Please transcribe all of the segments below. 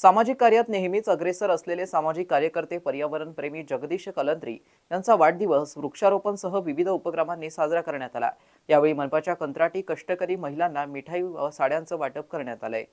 सामाजिक कार्यात नेहमीच अग्रेसर असलेले सामाजिक कार्यकर्ते पर्यावरणप्रेमी जगदीश कलंत्री यांचा वाढदिवस वृक्षारोपणसह विविध उपक्रमांनी साजरा करण्यात आला. यावेळी मनपाच्या कंत्राटी कष्टकरी महिलांना मिठाई व साड्यांचं वाटप करण्यात आलंय.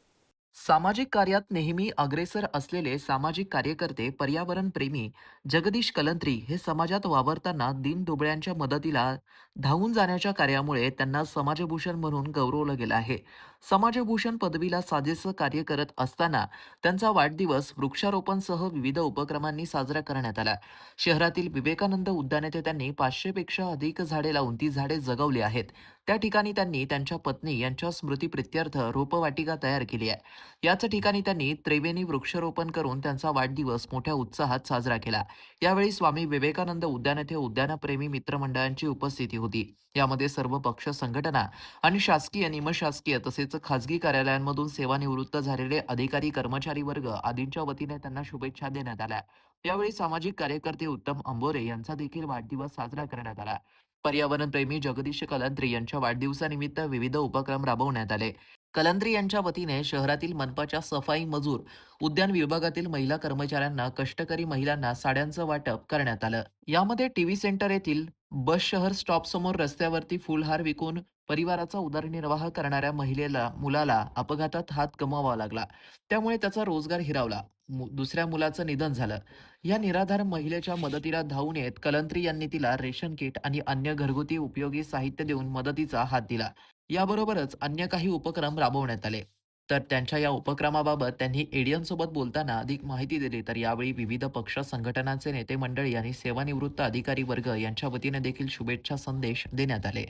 सामाजिक कार्यात नेहमी अग्रेसर असलेले सामाजिक कार्यकर्ते पर्यावरण प्रेमी जगदीश कलंत्री हे समाजात वावरताना दीन दुबळ्यांच्या मदतीला धावून जाण्याच्या कार्यामुळे त्यांना समाजभूषण म्हणून गौरवलं गेलं आहे. समाजभूषण पदवीला साजेसं कार्य करत असताना त्यांचा वाढदिवस वृक्षारोपणसह विविध उपक्रमांनी साजरा करण्यात आला. शहरातील विवेकानंद उद्यान येथे त्यांनी पाचशेपेक्षा अधिक झाडे लावून ती झाडे जगवली आहेत. त्या ठिकाणी त्यांनी त्यांच्या पत्नी यांच्या स्मृतीप्रित्यर्थ रोपवाटिका तयार केली आहे. याच ठिकाणी त्यांनी त्रिवेणी वृक्षारोपण करून त्यांचा वाढदिवस मोठ्या उत्साहात साजरा केला. यावेळी स्वामी विवेकानंद उद्यान येथे उद्यानप्रेमी मित्रमंडळांची उपस्थिती होती. यामध्ये सर्व पक्ष संघटना आणि शासकीय निमशासकीय तसेच खासगी कार्यालयांमधून सेवानिवृत्त झालेले अधिकारी कर्मचारी वर्ग आदींच्या वतीने त्यांना शुभेच्छा देण्यात आल्या. यावेळी सामाजिक कार्यकर्ते उत्तम अंबोरे यांचा देखील वाढदिवस साजरा करण्यात आला. पर्यावरणप्रेमी जगदीश कलंत्री यांच्या वाढदिवसानिमित्त विविध उपक्रम राबवण्यात आले. कलंत्री यांच्या वतीने शहरातील मनपाच्या सफाई मजूर उद्यान विभागातील महिला कर्मचाऱ्यांना कष्टकरी महिलांना साड्यांचं वाटप करण्यात आलं. यामध्ये टीव्ही सेंटर येथील बस शहर स्टॉपसमोर रस्त्यावरती फुलहार विकून परिवाराचा उदरनिर्वाह करणाऱ्या महिलेला मुलाला अपघातात हात गमवावा लागला. त्यामुळे त्याचा रोजगार हिरावला. मु- दुसऱ्या मुलाचं निधन झालं. या निराधार महिलेच्या मदतीला धावून येत कलंत्री यांनी तिला रेशन किट आणि अन्य घरगुती उपयोगी साहित्य देऊन मदतीचा हात दिला. याबरोबरच अन्य काही उपक्रम राबवण्यात आले. तर त्यांच्या या उपक्रमाबाबत त्यांनी एडियनसोबत बोलताना अधिक माहिती दिली. तर यावेळी विविध पक्ष संघटनांचे नेते मंडळी आणि सेवानिवृत्त अधिकारी वर्ग यांच्या वतीने देखील शुभेच्छा संदेश देण्यात आले.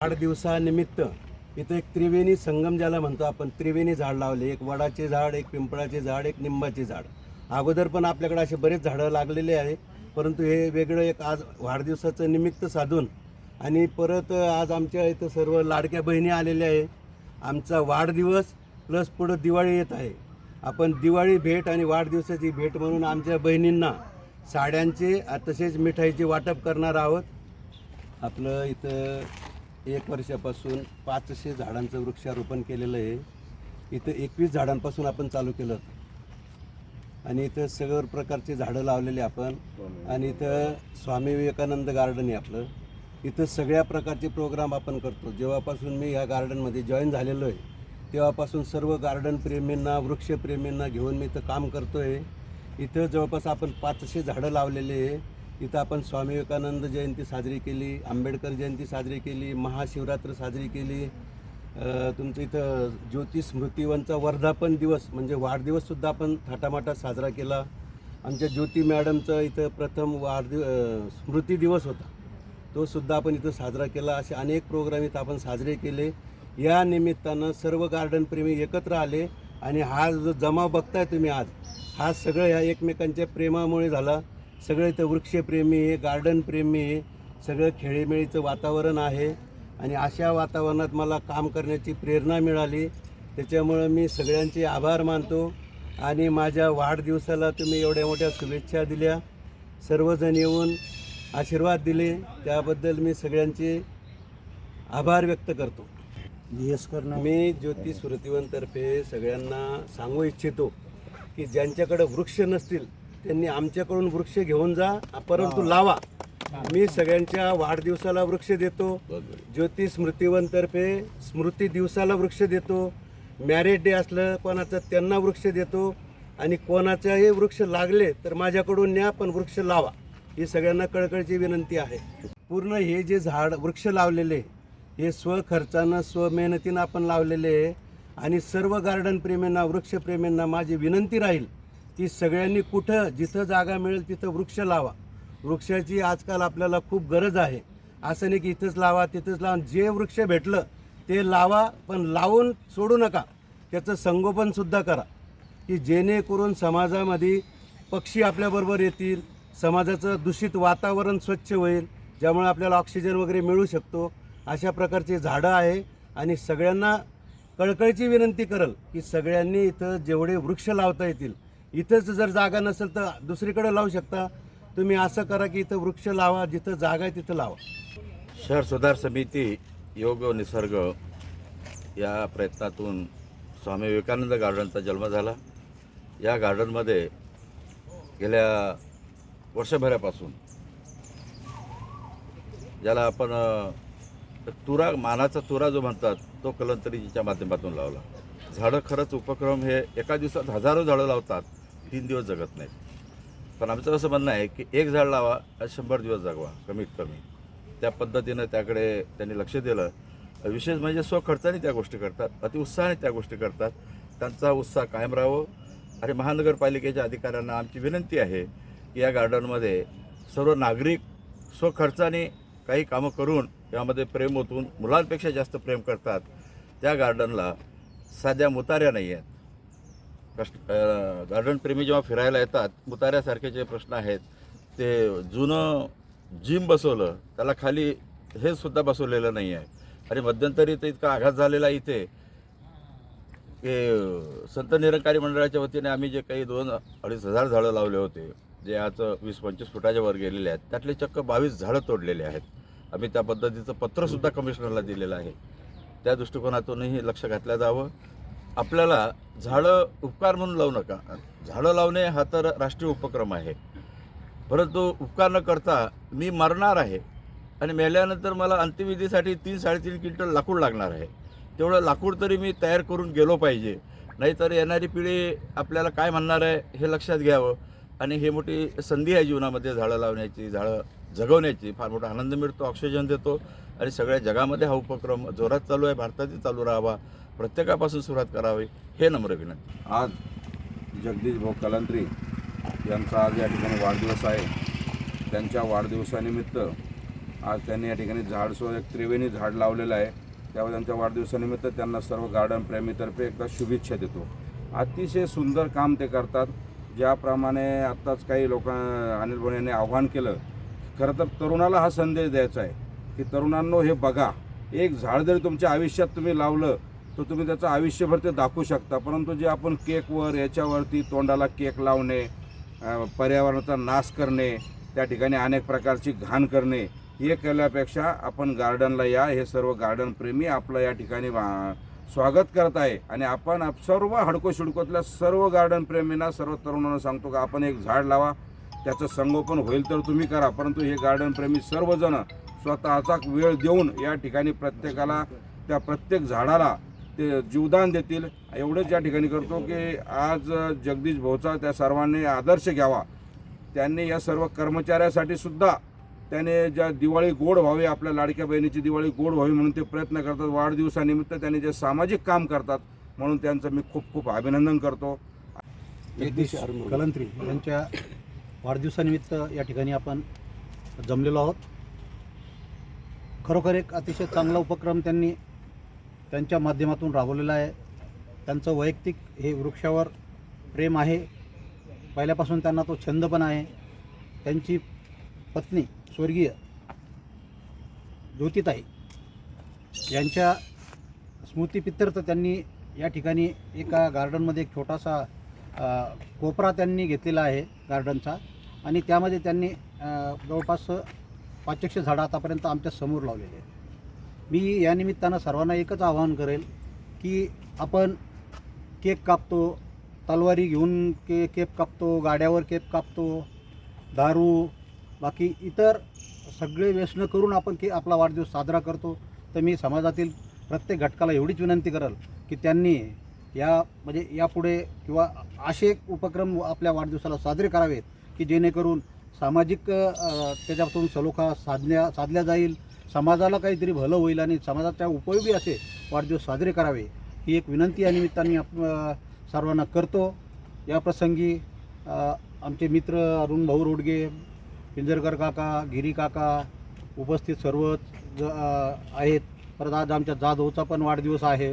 वाढदिवसानिमित्त इथं एक त्रिवेणी संगम ज्याला म्हणतो आपण त्रिवेणी झाड लावले. एक वडाचे झाड एक पिंपळाचे झाड एक निंबाचे झाड. अगोदर पण आपल्याकडे असे बरेच झाडं लागलेले आहे परंतु हे वेगळं एक आज वाढदिवसाचं निमित्त साधून आणि परत आज आमच्या इथं सर्व लाडक्या बहिणी आलेल्या आहे आमचा वाढदिवस प्लस पुढं दिवाळी येत आहे. आपण दिवाळी भेट आणि वाढदिवसाची भेट म्हणून आमच्या बहिणींना साड्यांचे तसेच मिठाईचे वाटप करणार आहोत. आपलं इथं एक वर्षापासून पाचशे झाडांचं वृक्षारोपण केलेलं आहे. इथं एकवीस झाडांपासून आपण चालू केलं. होतं आणि इथं सगळं प्रकारचे झाडं लावलेले आपण. आणि इथं स्वामी विवेकानंद गार्डन आहे आपलं. इथं सगळ्या प्रकारचे प्रोग्राम आपण करतो. जेव्हापासून मी ह्या गार्डनमध्ये जॉईन झालेलो आहे तेव्हापासून सर्व गार्डन प्रेमींना वृक्षप्रेमींना घेऊन मी इथं काम करतो आहे इथं जवळपास आपण पाचशे झाडं लावलेले आहे. इथं आपण स्वामी विवेकानंद जयंती साजरी केली आंबेडकर जयंती साजरी केली महाशिवरात्र साजरी केली. तुमचं इथं ज्योती स्मृतिवनचा वर्धापन दिवस म्हणजे वाढदिवससुद्धा आपण थाटामाटात साजरा केला. आमच्या ज्योती मॅडमचं इथं प्रथम वाढदिव स्मृती दिवस होता. तो सुद्धा आपण इथं साजरा केला. असे अनेक प्रोग्राम इथं आपण साजरे केले. या निमित्तानं सर्व गार्डनप्रेमी एकत्र आले आणि हा जो जमाव बघताय तुम्ही आज हा सगळं ह्या एकमेकांच्या प्रेमामुळे झाला. सगळं इथं वृक्षप्रेमी आहे गार्डनप्रेमी आहे सगळं खेळीमेळीचं वातावरण आहे. आणि अशा वातावरणात मला काम करण्याची प्रेरणा मिळाली. त्याच्यामुळं मी सगळ्यांचे आभार मानतो. आणि माझ्या वाढदिवसाला तुम्ही एवढ्या मोठ्या शुभेच्छा दिल्या. सर्वजण येऊन आशीर्वाद दिले. त्याबद्दल मी सगळ्यांचे आभार व्यक्त करतो. मी ज्योती स्मृतिवनतर्फे सगळ्यांना सांगू इच्छितो की ज्यांच्याकडे वृक्ष नसतील त्यांनी आमच्याकडून वृक्ष घेऊन जा परंतु लावा. मी सगळ्यांच्या वाढदिवसाला वृक्ष देतो. ज्योती स्मृतिवनतर्फे स्मृती दिवसाला वृक्ष देतो. मॅरेज डे असलं कोणाचं त्यांना वृक्ष देतो. आणि कोणाचाही वृक्ष लागले तर माझ्याकडून न्या पण वृक्ष लावा. ही सगळ्यांना कळकळीची विनंती आहे. पूर्ण हे जे झाड वृक्ष लावलेले हे स्वखर्चानं स्वमेहनतीनं आपण लावलेले आहे. आणि सर्व गार्डन प्रेमींना वृक्षप्रेमींना माझी विनंती राहील की सगळ्यांनी कुठं जिथं जागा मिळेल तिथं वृक्ष लावा. वृक्षाची आजकाल आपल्याला खूप गरज आहे. असं नाही की इथंच लावा तिथंच लावा. जे वृक्ष भेटलं ते लावा पण लावून सोडू नका. त्याचं संगोपनसुद्धा करा. की जेणेकरून समाजामध्ये पक्षी आपल्याबरोबर येतील समाजाचं दूषित वातावरण स्वच्छ होईल ज्यामुळे आपल्याला ऑक्सिजन वगैरे मिळू शकतो. अशा प्रकारचे झाडं आहे आणि सगळ्यांना कळकळीची विनंती करल की सगळ्यांनी इथं जेवढे वृक्ष लावता येतील इथंच जर जागा नसेल तर दुसरीकडे लावू शकता. तुम्ही असं करा की इथं वृक्ष लावा जिथं जागा आहे तिथं लावा. शहर सुधार समिती योग निसर्ग या प्रयत्नातून स्वामी विवेकानंद गार्डनचा जन्म झाला. या गार्डनमध्ये गेल्या वर्षभरापासून ज्याला आपण तुरा मानाचा तुरा जो म्हणतात तो कलंतरीच्या माध्यमातून लावला. झाडं खरंच उपक्रम हे एका दिवसात हजारो झाडं लावतात तीन दिवस जगत नाहीत. पण आमचं असं म्हणणं आहे की एक झाड लावा शंभर दिवस जगवा कमीत कमी. त्या पद्धतीनं त्याकडे त्यांनी लक्ष दिलं. विशेष म्हणजे स्वखर्चाने त्या गोष्टी करतात अतिउत्साहाने त्या गोष्टी करतात. त्यांचा उत्साह कायम राहावं. आणि महानगरपालिकेच्या अधिकाऱ्यांना आमची विनंती आहे की या गार्डनमध्ये सर्व नागरिक स्वखर्चाने काही कामं करून यामध्ये प्रेम ओतून मुलांपेक्षा जास्त प्रेम करतात. त्या गार्डनला साध्या मुताऱ्या नाही आहेत. कष्ट गार्डनप्रेमी गार्डन प्रेमी जेव्हा फिरायला येतात मुताऱ्यासारखे जे प्रश्न आहेत ते जुनं जिम बसवलं त्याला खाली हे सुद्धा बसवलेलं नाही आहे. आणि मध्यंतरी तर इतका आघात झालेला इथे की संत निरंकारी मंडळाच्या वतीने आम्ही जे काही दोन अडीच हजार झाडं लावले होते जे आज वीस पंचवीस फुटाच्या वर गेलेले आहेत त्यातले चक्क बावीस झाडं तोडलेले आहेत. आम्ही त्या पद्धतीचं पत्रसुद्धा कमिशनरला दिलेलं आहे. त्या दृष्टिकोनातूनही लक्ष घातलं जावं. आपल्याला झाडं उपकार म्हणून लावू नका. झाडं लावणे हा तर राष्ट्रीय उपक्रम आहे. परंतु उपकार न करता मी मरणार आहे आणि मेल्यानंतर मला अंत्यविधीसाठी तीन साडेतीन क्विंटल लाकूड लागणार आहे. तेवढं लाकूड तरी मी तयार करून गेलो पाहिजे. नाहीतर येणारी पिढी आपल्याला काय म्हणणार आहे हे लक्षात घ्यावं. आणि हे मोठी संधी आहे जीवनामध्ये झाडं लावण्याची झाडं जगवण्याची. फार मोठा आनंद मिळतो ऑक्सिजन देतो आणि सगळ्या जगामध्ये हा उपक्रम जोरात चालू आहे भारतातही चालू राहावा. प्रत्येकापासून सुरुवात करावी हे नम्र विनंती. आज जगदीश भाऊ कलंत्री यांचा आज या ठिकाणी वाढदिवस आहे. त्यांच्या वाढदिवसानिमित्त आज त्यांनी या ठिकाणी झाडसो एक त्रिवेणी झाड लावलेलं आहे. त्यामुळे त्यांच्या वाढदिवसानिमित्त त्यांना सर्व गार्डन प्रेमीतर्फे एकदा शुभेच्छा देतो. अतिशय सुंदर काम ते करतात. ज्याप्रमाणे आत्ताच काही लोक अनिल भाऊ यांनी आव्हान केलं खरं तर तरुणाला हा संदेश द्यायचा आहे की तरुणांनो हे बघा एक झाड जरी तुमच्या आयुष्यात तुम्ही लावलं तर तुम्ही त्याचं आयुष्यभर ते दाखवू शकता. परंतु जे आपण केकवर याच्यावरती तोंडाला केक लावणे पर्यावरणाचा नाश करणे त्या ठिकाणी अनेक प्रकारची घाण करणे हे केल्यापेक्षा आपण गार्डनला या. हे सर्व गार्डन प्रेमी आपलं या ठिकाणी स्वागत करत आहे. आणि आपण सर्व हडको शिडकोतल्या सर्व गार्डन प्रेमींना सर्व तरुणांना सांगतो का आपण एक झाड लावा. त्याचं संगोपन होईल तर तुम्ही करा. परंतु हे गार्डन प्रेमी सर्वजण स्वतःचा वेळ देऊन या ठिकाणी प्रत्येकाला त्या प्रत्येक झाडाला ते जीवदान देतील. एवढंच या ठिकाणी करतो की आज जगदीश भाऊचा त्या सर्वांनी आदर्श घ्यावा. त्यांनी या सर्व कर्मचाऱ्यासाठी सुद्धा त्याने ज्या दिवाळी गोड व्हावी आपल्या लाडक्या बहिणीची दिवाळी गोड व्हावी म्हणून ते प्रयत्न करतात. वाढदिवसानिमित्त त्यांनी जे सामाजिक काम करतात म्हणून त्यांचं मी खूप खूप अभिनंदन करतो. जगदीश कलंत्री यांच्या वाढदिवसानिमित्त या ठिकाणी आपण जमलेलो आहोत. खरोखर एक अतिशय चांगला उपक्रम त्यांनी त्यांच्या माध्यमातून राबवलेला आहे. त्यांचं वैयक्तिक हे वृक्षावर प्रेम आहे. पहिल्यापासून त्यांना तो छंद पण आहे. त्यांची पत्नी स्वर्गीय ज्योतिताई यांच्या स्मृतीपित्यर्थ त्यांनी या ठिकाणी एका गार्डनमध्ये एक छोटासा कोपरा त्यांनी घेतलेला आहे गार्डनचा आणि त्यामध्ये त्यांनी जवळपास पाचशे झाडं आतापर्यंत आमच्यासमोर लावलेले आहेत. मी या निमित्तानं सर्वांना एकच आवाहन करेल की आपण केक कापतो तलवारी घेऊन के केप कापतो गाड्यावर केप कापतो दारू बाकी इतर सगळे व्यसनं करून आपण के आपला वाढदिवस साजरा करतो. तर मी समाजातील प्रत्येक घटकाला एवढीच विनंती करेल की त्यांनी या म्हणजे यापुढे किंवा असे उपक्रम आपल्या वाढदिवसाला साजरे करावेत. की जेणेकरून सामाजिक त्याच्यापासून सलोखा साधण्या साधल्या जाईल. समाजाला काहीतरी भलं होईल आणि समाजाच्या उपयोगी असे वाढदिवस साजरे करावे ही एक विनंती या निमित्ताने आप सर्वांना करतो. या प्रसंगी आमचे मित्र अरुण भाऊ रोडगे पिंजरकर काका गिरी काका उपस्थित सर्वच आहेत. परत आज आमच्या जाधवचा पण वाढदिवस आहे.